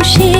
পরশে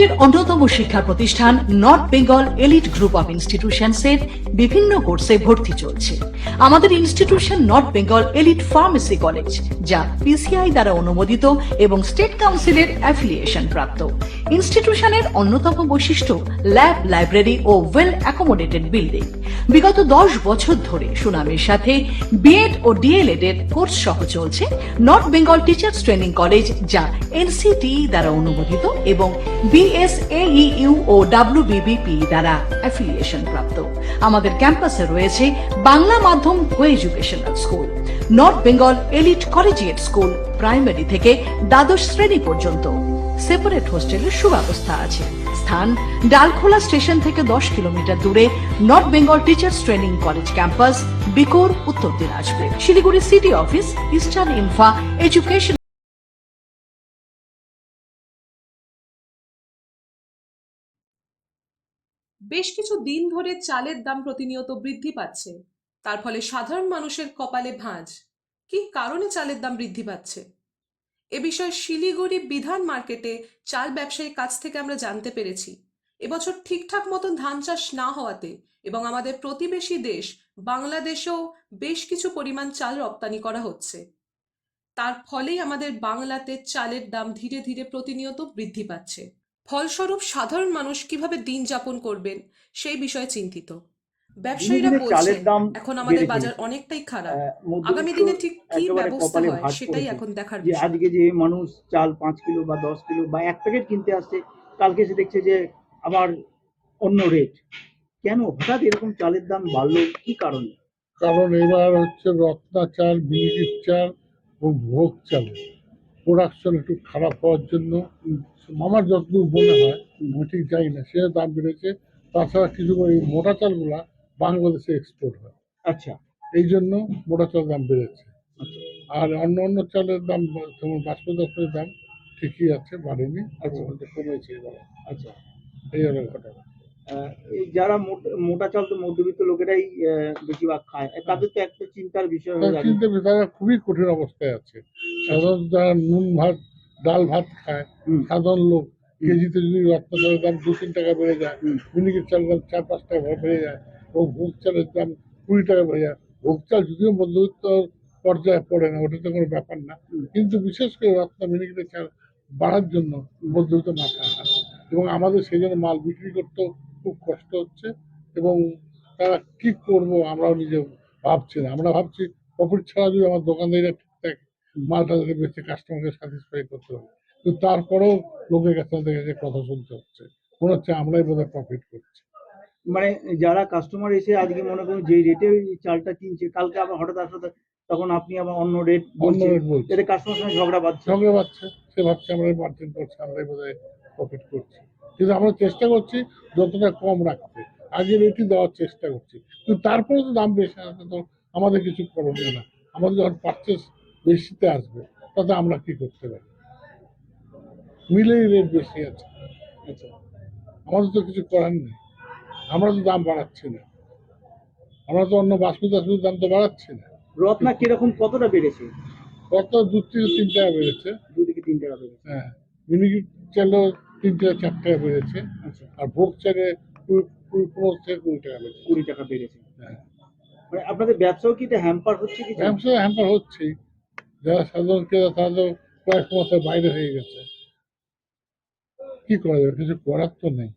উত্তরবঙ্গের অন্যতম শিক্ষা প্রতিষ্ঠান North Bengal elite group of ইনস্টিটিউশনসের বিভিন্ন কোর্সে ভর্তি চলছে। আমাদের institution North Bengal elite pharmacy college যা পিসিআই দ্বারা অনুমোদিত এবং স্টেট কাউন্সিলের অ্যাফিলিয়েশন প্রাপ্ত। ইনস্টিটিউশনের অন্যতম বৈশিষ্ট্য ল্যাব লাইব্রেরি ও ওয়েল অ্যাকোমোডেটেড বিল্ডিং বিগত দশ বছর ধরে সুনামের সাথে বিএড ও ডিএলএড এর কোর্স সহ চলছে North Bengal teachers training college যা এনসিটি দ্বারা অনুমোদিত এবং বিএসএইউ ও ডাব্লিউবিবিপি দ্বারা অ্যাফিলিয়েশন প্রাপ্ত। আমাদের ক্যাম্পাসে রয়েছে বাংলা মাধ্যম co educational school. North Bengal elite collegiate school, primary থেকে দ্বাদশ শ্রেণি পর্যন্ত। সেপারেট হোস্টেলের সুব্যবস্থা আছে। স্থান ডালখোলা স্টেশন থেকে দশ কিলোমিটার দূরে North Bengal teachers training college campus, বিকোর, Uttar Dinajpur. Siliguri city office, eastern infra education বেশ কিছু দিন ধরে চালের দাম প্রতিনিয়ত বৃদ্ধি পাচ্ছে। তার ফলে সাধারণ মানুষের কপালে ভাঁজ। কি কারণে চালের দাম বৃদ্ধি পাচ্ছে? এ বিষয়ে শিলিগুড়ি বিধান মার্কেটে চাল ব্যবসায়ীর কাছ থেকে আমরা জানতে পেরেছি। এবছর ঠিকঠাক মতন ধান চাষ না হওয়াতে এবং আমাদের প্রতিবেশী দেশ বাংলাদেশেও বেশ কিছু পরিমাণ চাল রপ্তানি করা হচ্ছে। তার ফলেই আমাদের বাংলাতে চালের দাম ধীরে ধীরে প্রতিনিয়ত বৃদ্ধি পাচ্ছে। ফলস্বরূপ সাধারণ মানুষ কীভাবে দিন যাপন করবেন, সেই বিষয়ে চিন্তিত। ব্যবসায়ীরা বলছেন দাম এখন আমাদের বাজার অনেকটাই খারাপ। আগামী দিনে ঠিক কি ব্যবস্থা হয় সেটাই এখন দেখার যে আজকে যে মানুষ চাল পাঁচ কিলো বা দশ কিলো বা এক প্যাকেট কিনতে আসছে কালকে এসে দেখছে যে আবার অন্য রেট কেন হঠাৎ এরকম চালের দাম বাড়লো? কি কারণে? কারণ এবার হচ্ছে রত্না চাল বিনিকির চাল এবং ভোগ চাল। প্রোডাকশন একটু খারাপ হওয়ার জন্য আমার যতদূর মনে হয় আমি ঠিক জানি না সে দাম বেড়েছে। তাছাড়া কিছু ওই মোটা চালগুলা বাংলাদেশে এক্সপোর্ট হয়। আচ্ছা। এই জন্য মোটা চাল দাম বেড়েছে। আচ্ছা। আর অন্য অন্য চালের দাম যেমন বাসমতি দাম ঠিকই আছে বাড়েনি আচ্ছা। কমেছে এবার। আচ্ছা। এই হলো ঘটনা যারা মোট- চাল তো মধ্যবিত্ত লোকেরাই বেশিরভাগ খায়। আর তাদের তো একটা চিন্তার বিষয় হয়ে যাবে কিন্তু তারা খুবই কঠিন অবস্থায় আছে। সাধারণ যারা নুন ভাত ডাল ভাত খায় সাধারণ লোক কেজিতে যদি রত্ন চালের দাম দু তিন টাকা বেড়ে যায়। মিনিকের চালের দাম চার পাঁচ টাকা বেড়ে যায় এবং ভোগ চালের দাম কুড়ি টাকা যায় ভোগ চাল যদিও মধ্যবিত্ত পর্যায়ে পড়ে না ওটা তো কোনো ব্যাপার না। কিন্তু বিশেষ করে রত্ন মিনিকেটের চাল বাড়ার জন্য মধ্যবিত্ত মাথা এবং আমাদের সেই জন্য মাল বিক্রি করতেও খুব কষ্ট হচ্ছে এবং তারা কি করব আমরাও নিজে ভাবছি না। আমরা ভাবছি প্রফিট ছাড়া যদি আমার দোকানদারিরা ঠিক থাকে মালটা যাতে বেঁচে কাস্টমারকে স্যাটিসফাই করতে হবে। কিন্তু তারপরেও লোকের কাছে কথা শুনতে হচ্ছে। মনে হচ্ছে আমরাই বোধহয় প্রফিট করছি। মানে যারা কাস্টমার এসে আজকে মনে করুন যে রেটে চালটা কিনছে কালকে আবার হঠাৎ আসলে তখন আপনি আবার অন্য রেট অন্য বলছেন। কাস্টমার সঙ্গে ঝগড়া বাঁধছে সঙ্গে পাচ্ছে সে ভাবছে আমরা মার্জিন করছি আমরাই বোধহয় প্রফিট করছি। কিন্তু আমরা চেষ্টা করছি যতটা কম রাখতে। আগে রেটই দেওয়ার চেষ্টা করছি। কিন্তু তারপরে তো দাম বেশি আসবে তো আমাদের কিছু করণীয় না। আমাদের যখন পারচেস বেশিতে আসবে তাতে আমরা কি করতে পারি? মিলেই রেট বেশি আছে। আচ্ছা। আমাদের তো কিছু করার নেই। আমরা তো দাম বাড়াচ্ছি না। আমরা তো অন্য বাসমতি টাসমতির দাম তো বাড়াচ্ছি না। রত্না কীরকম কতটা বেড়েছে? কত দু থেকে তিন টাকা বেড়েছে। দু থেকে তিন টাকা বেড়েছে। হ্যাঁ মিনিকেট চালও তিন টাকা চার টাকা বেড়েছে। আচ্ছা। আর ভোগ চালে কুড়ি কুড়ি পনেরো থেকে কুড়ি টাকা বেড়েছে। কুড়ি টাকা বেড়েছে। হ্যাঁ। মানে আপনাদের ব্যবসাও কি হ্যাম্পার হচ্ছে কিছু ব্যবসা হ্যাম্পার হচ্ছেই। যারা সাধারণ ক্রেতা তারা তো কয়েক মাসের বাইরে হয়ে গেছে। কি করা যাবে? কিছু করার তো নেই।